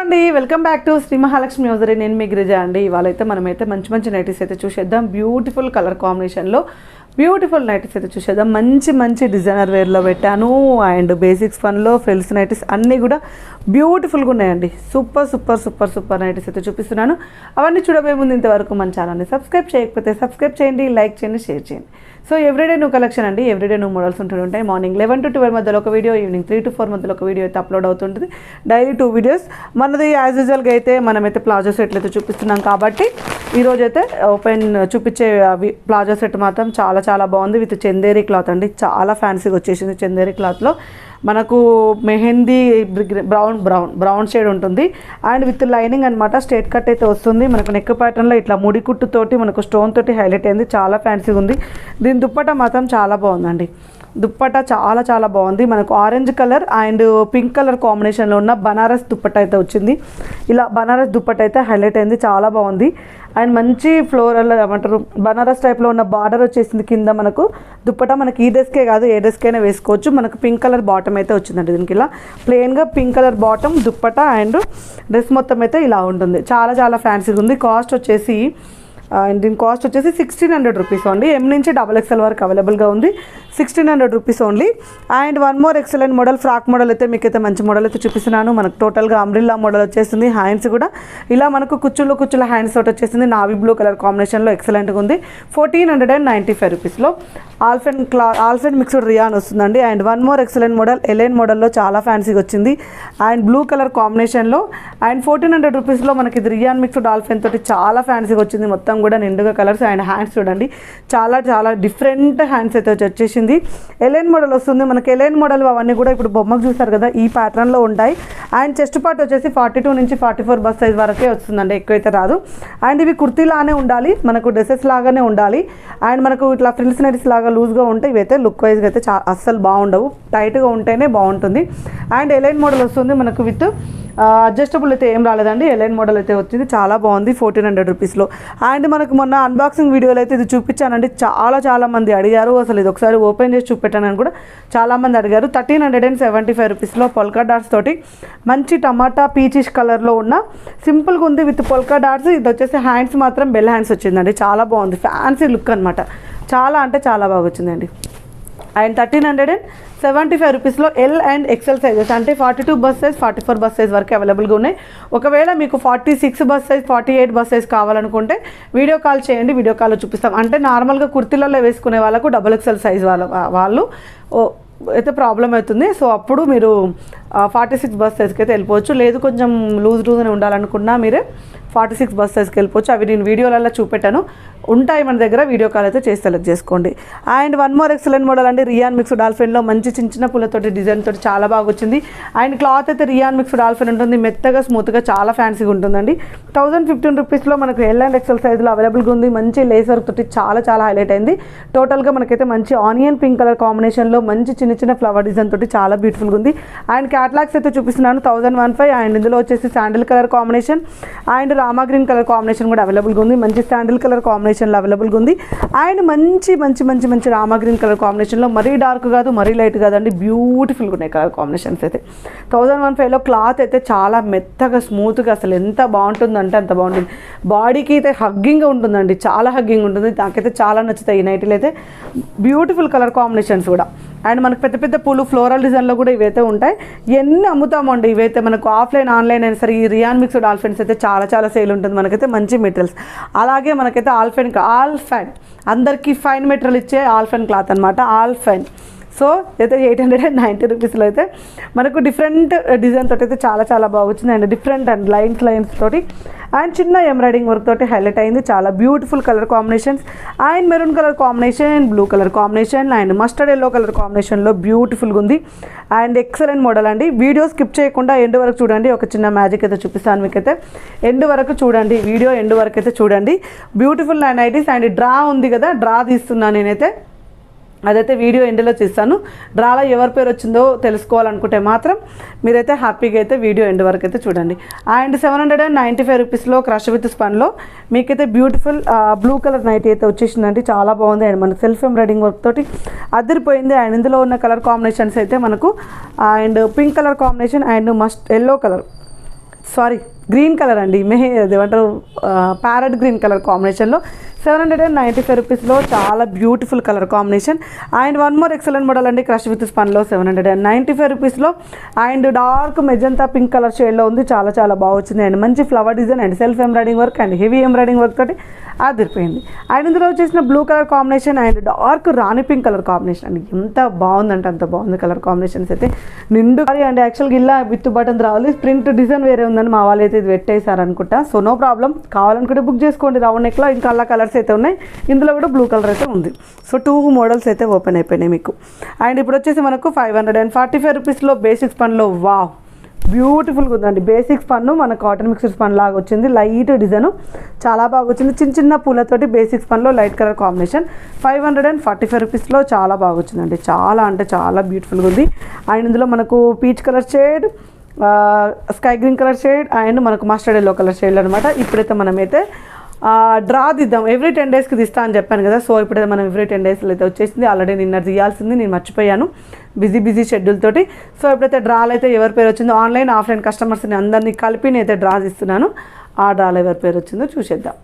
అండి. Welcome back to Shri Mahalakshmi మ్యూజరీ నేను మీ గిరిజ అండి. ఇవాళ అయితే మనమైతే మంచి మంచి నైటీస్ అయితే చూసేద్దాం. బ్యూటిఫుల్ కలర్ కాంబినేషన్లో బ్యూటిఫుల్ నైటీస్ అయితే చూసేద్దాం. మంచి మంచి డిజైనర్ వేర్లో పెట్టాను. అండ్ బేసిక్స్ ఫన్లో ఫ్రిల్స్ నైటీస్ అన్నీ కూడా బ్యూటిఫుల్గా ఉన్నాయండి. Super super super super nighties అయితే చూపిస్తున్నాను. అవన్నీ చూడబోయే ముందు ఇంతవరకు మన ఛానల్ని సబ్స్క్రైబ్ చేయకపోతే సబ్స్క్రైబ్ చేయండి లైక్ చేయండి షేర్ చేయండి. సో ఎవ్రీడే నువ్వు కలెక్షన్ అండి. ఎవ్రీడే నువ్వు మోడల్స్ ఉంటూ ఉంటాయి. మార్నింగ్ లెవెన్ టు ట్వెల్వ్ మధ్యలో ఒక video evening three to four మధ్యలో ఒక వీడియో అయితే అప్లోడ్ అవుతుంటుంది. డైలీ టూ వీడియోస్ మనది యాజ్ యూజువల్గా అయితే మనమైతే ప్లాజో సెట్లు అయితే చూపిస్తున్నాం కాబట్టి ఈరోజైతే ఓపెన్ చూపించే అవి ప్లాజో సెట్ మాత్రం చాలా చాలా బాగుంది విత్ చందేరి క్లాత్ అండి. చాలా ఫ్యాన్సీగా వచ్చేసింది చందేరి క్లాత్లో. మనకు mehndi brown brown brown shade ఉంటుంది. అండ్ విత్ లైనింగ్ అనమాట స్ట్రేట్ కట్ అయితే వస్తుంది. మనకు నెక్ ప్యాటర్న్లో ఇట్లా ముడి కుట్టుతోటి మనకు స్టోన్ తోటి హైలైట్ అయింది. చాలా ఫ్యాన్సీగా ఉంది. దీని దుప్పట మాత్రం చాలా బాగుందండి. దుప్పట చాలా చాలా బాగుంది. మనకు orange colour and pink colour కాంబినేషన్లో ఉన్న బనారస్ దుప్పట అయితే వచ్చింది. ఇలా బనారస్ దుప్పట అయితే హైలైట్ అయింది. చాలా బాగుంది. అండ్ మంచి ఫ్లోరల్ ఏమంటారు బనారస్ టైప్లో ఉన్న బార్డర్ వచ్చేసింది కింద మనకు. దుప్పట మనకి ఈ డ్రెస్కే కాదు ఏ డ్రెస్కైనా వేసుకోవచ్చు. మనకు పింక్ కలర్ బాటమ్ అయితే వచ్చిందండి దీనికి ఇలా. ప్లెయిన్గా pink colour bottom dupatta and dress మొత్తం అయితే ఇలా ఉంటుంది. చాలా చాలా ఫ్యాన్సీగా ఉంది. కాస్ట్ వచ్చేసి uh, అండ్ దీని కాస్ట్ వచ్చేసి సిక్స్టీన్ హండ్రెడ్ రూపీస్ అండి. ఎం నుంచి డబల్ ఎక్స్ఎల్ వరకు అవైలబుల్గా ఉంది. Sixteen hundred rupees only and one more excellent model frock model అయితే మీకైతే మంచి మోడల్ అయితే చూపిస్తున్నాను. మనకు టోటల్గా అమ్రిల్లా మోడల్ వచ్చేసింది హ్యాండ్స్ కూడా. ఇలా మనకు కుచ్చుల్లో కుచ్చుల హ్యాండ్స్ తోటి వచ్చేసింది. నావీ బ్లూ కలర్ కాంబినేషన్లో ఎక్సలెంట్గా ఉంది. Fourteen hundred and ninety five రూపీస్లో ఆల్ఫెన్ క్లా ఆల్ఫెన్ మిక్స్డ్ రియాన్ వస్తుందండి. And one more excellent model align మోడల్లో చాలా ఫ్యాన్సీగా వచ్చింది. అండ్ బ్లూ కలర్ కాంబినేషన్లో అండ్ ఫోర్టీన్ హండ్రెడ్ రూపీస్లో మనకి ఇది రియాన్ మిక్స్డ్ ఆల్ఫెన్ తోటి చాలా ఫ్యాన్సీగా వచ్చింది. మొత్తం కూడా నిండుగా కలర్స్ అండ్ హ్యాండ్స్ చూడండి. చాలా చాలా డిఫరెంట్ హ్యాండ్స్ అయితే వచ్చి- వచ్చింది. ఎలైన్ మోడల్ వస్తుంది. మనకి ఎలైన్ మోడల్ అవన్నీ కూడా ఇప్పుడు బొమ్మకు చూసారు కదా ఈ ప్యాటర్న్లో ఉంటాయి. అండ్ చెస్ట్ పార్ట్ వచ్చేసి ఫార్టీ టూ నుంచి ఫార్టీ ఫోర్ బస్ సైజ్ వరకే వస్తుందండి. ఎక్కువైతే రాదు. అండ్ ఇవి కుర్తీలానే ఉండాలి. మనకు డ్రెస్సెస్ లాగానే ఉండాలి. అండ్ మనకు ఇట్లా ఫ్రిల్స్ నెట్స్ లాగా లూజ్గా ఉంటే ఇవైతే లుక్ వైజ్గా అయితే చా అస్సలు బాగుండవు. టైట్గా ఉంటేనే బాగుంటుంది. అండ్ ఎలైన్ మోడల్ వస్తుంది మనకు విత్ అడ్జస్టబుల్ అయితే ఏం రాలేదండి. ఎలైన్ మోడల్ అయితే వచ్చింది. చాలా బాగుంది. ఫోర్టీన్ హండ్రెడ్ రూపీస్లో అండ్ మనకు మొన్న అన్బాక్సింగ్ వీడియోలో అయితే ఇది చూపించానండి. చాలా చాలా మంది అడిగారు. అసలు ఇది ఒకసారి ఓపెన్ చేసి చూపెట్టానని కూడా చాలామంది అడిగారు. Thirteen hundred and seventy five రూపీస్లో పొల్కా డాట్స్ తోటి మంచి టమాటా పీచిష్ కలర్లో ఉన్న సింపుల్గా ఉంది విత్ పొల్కా డాట్స్ ఇది వచ్చేసి హ్యాండ్స్ మాత్రం బెల్ హ్యాండ్స్ వచ్చిందండి. చాలా బాగుంది. ఫ్యాన్సీ లుక్ అనమాట చాలా అంటే చాలా బాగా వచ్చిందండి. And thirteen hundred and seventy five రూపీస్లో ఎల్ అండ్ ఎక్సెల్ సైజెస్ అంటే forty two bust size forty four bust size వరకు అవైలబుల్గా ఉన్నాయి. ఒకవేళ మీకు forty six bust size forty eight bust size కావాలనుకుంటే వీడియో కాల్ చేయండి వీడియో కాల్లో చూపిస్తాం. అంటే నార్మల్గా కుర్తీలలో వేసుకునే వాళ్ళకు డబుల్ ఎక్సెల్ సైజ్ వాళ్ళ వాళ్ళు అయితే ప్రాబ్లం అవుతుంది. సో అప్పుడు మీరు ఫార్టీ సిక్స్ బస్ సైజ్కి అయితే వెళ్ళిపోవచ్చు. లేదు కొంచెం లూజ్ లూజ్ అని ఉండాలనుకున్నా మీరే ఫార్టీ సిక్స్ బస్ సైజ్కి వెళ్ళిపోవచ్చు. అవి నేను వీడియోలలో చూపెట్టాను. ఉంటాయి మన దగ్గర. వీడియో కాల్ అయితే చేసి సెలెక్ట్ చేసుకోండి. And one more excellent model అండి. రియాన్ మిక్స్ డాల్ఫిన్లో మంచి చిన్న చిన్న పూలతోటి డిజైన్ తోటి చాలా బాగా వచ్చింది. అండ్ క్లాత్ అయితే రియాన్ మిక్స్ డాల్ఫిన్ ఉంటుంది. మెత్తగా స్మూత్గా చాలా ఫ్యాన్సీగా ఉంటుందండి. థౌసండ్ ఫిఫ్టీన్ రూపీస్లో మనకు ఎల్ అండ్ ఎక్సెల్ సైజులో అవైలబుల్గా ఉంది. మంచి లేస్ వర్క్ తోటి చాలా చాలా హైలైట్ అయింది. టోటల్గా మనకైతే మంచి ఆనియన్ పింక్ కలర్ కాంబినేషన్లో మంచి చిన్న చిన్న ఫ్లవర్ డిజైన్ తోటి చాలా బ్యూటిఫుల్గా ఉంది. అండ్ క్యాట్లాగ్స్ అయితే చూపిస్తున్నాను. Thousand one five. అండ్ ఇందులో వచ్చేసి sandal colour combination and Rama green colour combination కూడా అవైలబుల్గా ఉంది. మంచి శాండిల్ కలర్ కాంబినేషన్లో అవైలబుల్గా ఉంది. అండ్ మంచి మంచి మంచి మంచి రామా గ్రీన్ కలర్ కాంబినేషన్లో మరీ డార్క్ కాదు మరీ లైట్ కాదండి. బ్యూటిఫుల్గా ఉన్నాయి కలర్ కాంబినేషన్స్ అయితే. థౌజండ్ వన్ ఫైవ్లో క్లాత్ అయితే చాలా మెత్తగా స్మూత్గా అసలు ఎంత బాగుంటుందంటే అంత బాగుంటుంది. బాడీకి అయితే హగ్గింగ్గా ఉంటుందండి. చాలా హగ్గింగ్ ఉంటుంది. నాకైతే చాలా నచ్చుతాయి ఈ నైట్లు అయితే. బ్యూటిఫుల్ కలర్ కాంబినేషన్స్ కూడా. అండ్ మనకు పెద్ద పెద్ద పూలు ఫ్లోరల్ డిజైన్లో కూడా ఇవైతే ఉంటాయి. ఎన్ని అమ్ముతామండి ఇవైతే? మనకు ఆఫ్లైన్ ఆన్లైన్ అయినా సరే ఈ రియాన్ మిక్స్డ్ ఆల్ఫెన్స్ అయితే చాలా చాలా సేల్ ఉంటుంది. మనకైతే మంచి మెటీరియల్స్ అలాగే మనకైతే ఆల్ఫెన్ ఆల్ఫైన్ అందరికీ ఫైన్ మెటీరియల్ ఇచ్చే ఆల్ఫెన్ క్లాత్ అనమాట ఆల్ఫైన్ సో అయితే ఎయిట్ హండ్రెడ్ అండ్ నైంటీ రూపీస్లో అయితే మనకు డిఫరెంట్ uh, డిజైన్ తోటి అయితే చాలా చాలా బాగా వచ్చింది. And different and lines lines తోటి అండ్ చిన్న ఎంబ్రాయిడింగ్ వర్క్ తోటి హైలైట్ అయింది. చాలా beautiful colour combinations and maroon colour combination blue colour combination and mustard yellow colour కాంబినేషన్లో బ్యూటిఫుల్గా ఉంది. అండ్ ఎక్సలెంట్ మోడల్ అండి. వీడియో స్కిప్ చేయకుండా ఎండ్ వరకు చూడండి. ఒక చిన్న మ్యాజిక్ అయితే చూపిస్తాను మీకైతే. ఎండ్ వరకు చూడండి. వీడియో ఎండ్ వరకు అయితే చూడండి. బ్యూటిఫుల్ అండ్ ఐటీస్ అండ్ డ్రా ఉంది కదా డ్రా తీస్తున్నాను నేనైతే. అదైతే వీడియో ఎండ్లో చేస్తాను. డ్రాలో ఎవరి పేరు వచ్చిందో తెలుసుకోవాలనుకుంటే మాత్రం మీరైతే హ్యాపీగా అయితే వీడియో ఎండ్ వరకు అయితే చూడండి. And seven hundred and ninety five రూపీస్లో క్రష్ విత్ స్పన్లో మీకైతే బ్యూటిఫుల్ బ్లూ కలర్ నైట్ అయితే వచ్చేసిందండి. చాలా బాగుంది. అండ్ మన సెల్ఫ్ ఎంబ్రాయిడింగ్ వర్క్ తోటి అదిరిపోయింది. అండ్ ఇందులో ఉన్న కలర్ కాంబినేషన్స్ అయితే మనకు and pink colour combination and must yellow colour. Sorry green colour అండి. మెహే అదేమంటారు ప్యారెట్ గ్రీన్ కలర్ కాంబినేషన్లో seven hundred and ninety five రూపీస్లో చాలా beautiful colour combination. And one more excellent model అండి క్రష్ విత్ స్పన్లో seven hundred and ninety five రూపీస్లో. And dark magenta pink colour షేడ్లో ఉంది చాలా చాలా బాగా వచ్చింది. అండ్ మంచి flower design and self embroidering work and heavy embroidering work తోటి అదిరిపోయింది. అండ్ ఇందులో వచ్చేసిన blue colour combination and dark Rani pink colour combination. అండి ఎంత బాగుందంటే అంత బాగుంది కలర్ కాంబినేషన్స్ అయితే. నిండు అండ్ యాక్చువల్గా ఇలా విత్ బటన్ రావాలి. ప్రింట్ డిజైన్ వేరే ఉందని మా వాళ్ళు అయితే ఇది పెట్టేశారు అనుకుంటా సో నో ప్రాబ్లం. కావాలనుకుంటే బుక్ చేసుకోండి. రౌండ్ నెక్లో ఇంకా అలా కలర్ కలర్స్ అయితే ఉన్నాయి. ఇందులో కూడా బ్లూ కలర్ అయితే ఉంది. సో టూ మోడల్స్ అయితే ఓపెన్ అయిపోయినాయి మీకు. అండ్ ఇప్పుడు వచ్చేసి మనకు five hundred and forty five రూపీస్లో బేసిక్స్ పనిలో వావ్ బ్యూటిఫుల్గా ఉందండి. బేసిక్స్ పన్ను మన కాటన్ మిక్సర్స్ పన్ను లాగా వచ్చింది. లైట్ డిజైన్ చాలా బాగా వచ్చింది. చిన్న చిన్న పూలతోటి basics పన్లో light colour combination five hundred and forty five రూపీస్లో చాలా బాగా వచ్చిందండి. చాలా అంటే చాలా బ్యూటిఫుల్గా ఉంది. అండ్ ఇందులో మనకు peach colour shade sky green colour shade and మనకు మస్టర్డ్ ఎల్లో కలర్ షేడ్ అనమాట ఇప్పుడైతే మనమైతే డ్రా తీద్దాం. ఎవ్రీ టెన్ డేస్కి తీస్తా అని చెప్పాను కదా. సో ఇప్పుడైతే మనం ఎవ్రీ టెన్ డేస్లో అయితే వచ్చేసింది. ఆల్రెడీ నిన్న తీయాల్సింది. నేను మర్చిపోయాను. బిజీ బిజీ షెడ్యూల్ తోటి. సో ఇప్పుడైతే డ్రాలు అయితే ఎవరి పేరు వచ్చిందో ఆన్లైన్ ఆఫ్లైన్ కస్టమర్స్ని అందరినీ కలిపి నేనైతే డ్రా తీస్తున్నాను. ఆ డ్రాలో ఎవరి పేరు వచ్చిందో చూసేద్దాం.